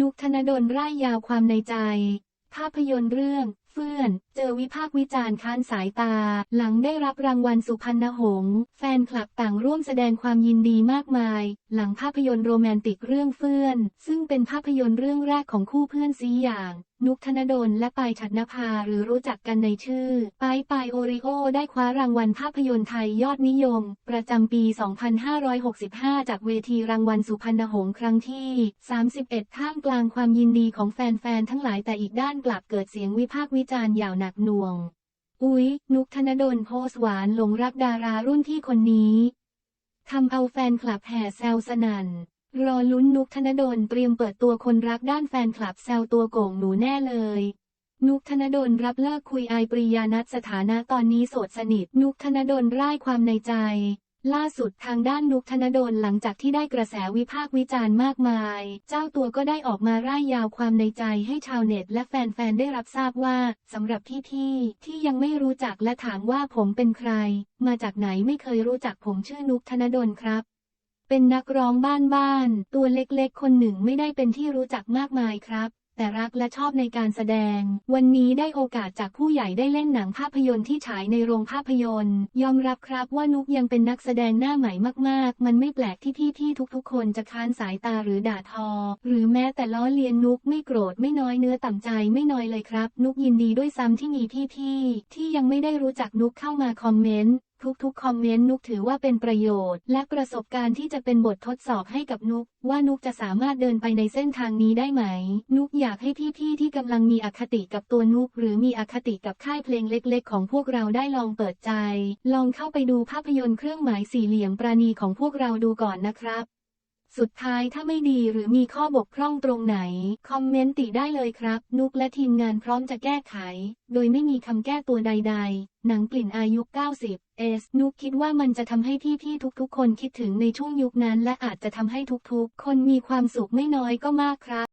นุกธนดลร่ายยาวความในใจ ภาพยนตร์เรื่อง เฟื่อน เจอวิพากษ์วิจารณ์ค้านสายตา หลังได้รับรางวัลสุพรรณหงษ์แฟนคลับต่างร่วมแสดงความยินดีมากมาย หลังภาพยนตร์โรแมนติกเรื่องเฟื่อน ซึ่งเป็นภาพยนตร์เรื่องแรกของคู่เพื่อนซีอย่างนุกธนดลและปายฉัตรนภาหรือรู้จักกันในชื่อปายปายโอริโอได้คว้ารางวัลภาพยนตร์ไทยยอดนิยม ประจำปี 2565 จากเวทีรางวัลสุพรรณหงษ์ครั้งที่ 31 ท่ามกลางความยินดีของแฟนๆ ทั้งหลายแต่อีกด้านกลับเกิดเสียงวิพากษ์วิจารณ์อย่างหนักหน่วง อุ๊ย นุกธนดลโพสหวานหลงรักดารารุ่นที่คนนี้ทำเอาแฟนคลับแห่แซวสนั่น รอลุ้นนุกธนดลเตรียมเปิดตัวคนรักด้านแฟนคลับแซวตัวโก่งหนูแน่เลย นุกธนดลรับเลิกคุยไอปริยานัทสถานะตอนนี้โสดสนิท นุกธนดลร่ายความในใจ ล่าสุดทางด้านนุกธนดลหลังจากที่ได้กระแสวิพากษ์วิจารณ์มากมาย เจ้าตัวก็ได้ออกมาร่ายยาวความในใจให้ชาวเน็ตและแฟนๆได้รับทราบว่าสำหรับพี่ๆที่ยังไม่รู้จักและถามว่าผมเป็นใคร มาจากไหนไม่เคยรู้จักผมชื่อนุกธนดลครับ เป็นนักร้องบ้านๆ ตัวเล็กๆ คนหนึ่งไม่ได้เป็นที่รู้จักมากมายครับ แต่รักและชอบในการแสดง วันนี้ได้โอกาสจากผู้ใหญ่ได้เล่นหนังภาพยนตร์ที่ฉายในโรงภาพยนตร์ ยอมรับครับว่านุกยังเป็นนักแสดงหน้าใหม่มากๆ มันไม่แปลกที่พี่ๆ ทุกๆ คนจะค้านสายตาหรือด่าทอ หรือแม้แต่ล้อเลียนนุกไม่โกรธไม่น้อยเนื้อต่ำใจไม่น้อยเลยครับ นุกยินดีด้วยซ้ำที่มีพี่ๆ ที่ยังไม่ได้รู้จักนุกเข้ามาคอมเมนต์ ทุกๆ คอมเมนต์นุกถือว่าเป็นประโยชน์ และประสบการณ์ที่จะเป็นบททดสอบให้กับนุก ว่านุกจะสามารถเดินไปในเส้นทางนี้ได้ไหม นุกอยากให้พี่ๆที่กำลังมีอคติกับตัวนุก หรือมีอคติกับค่ายเพลงเล็กๆ ของพวกเราได้ลองเปิดใจ ลองเข้าไปดูภาพยนตร์เครื่องหมายสี่เหลี่ยมปราณีของพวกเราดูก่อนนะครับ สุดท้ายถ้าไม่ดีหรือมีข้อบกพร่องตรงไหน คอมเมนต์ติได้เลยครับ นุกและทีมงานพร้อมจะแก้ไข โดยไม่มีคำแก้ตัวใด ๆ หนังกลิ่นอายุ 90 เอส นุกคิดว่ามันจะทำให้พี่ๆทุกๆ คนคิดถึงในช่วงยุคนั้น และอาจจะทำให้ทุกๆ คนมีความสุขไม่น้อยก็มากครับ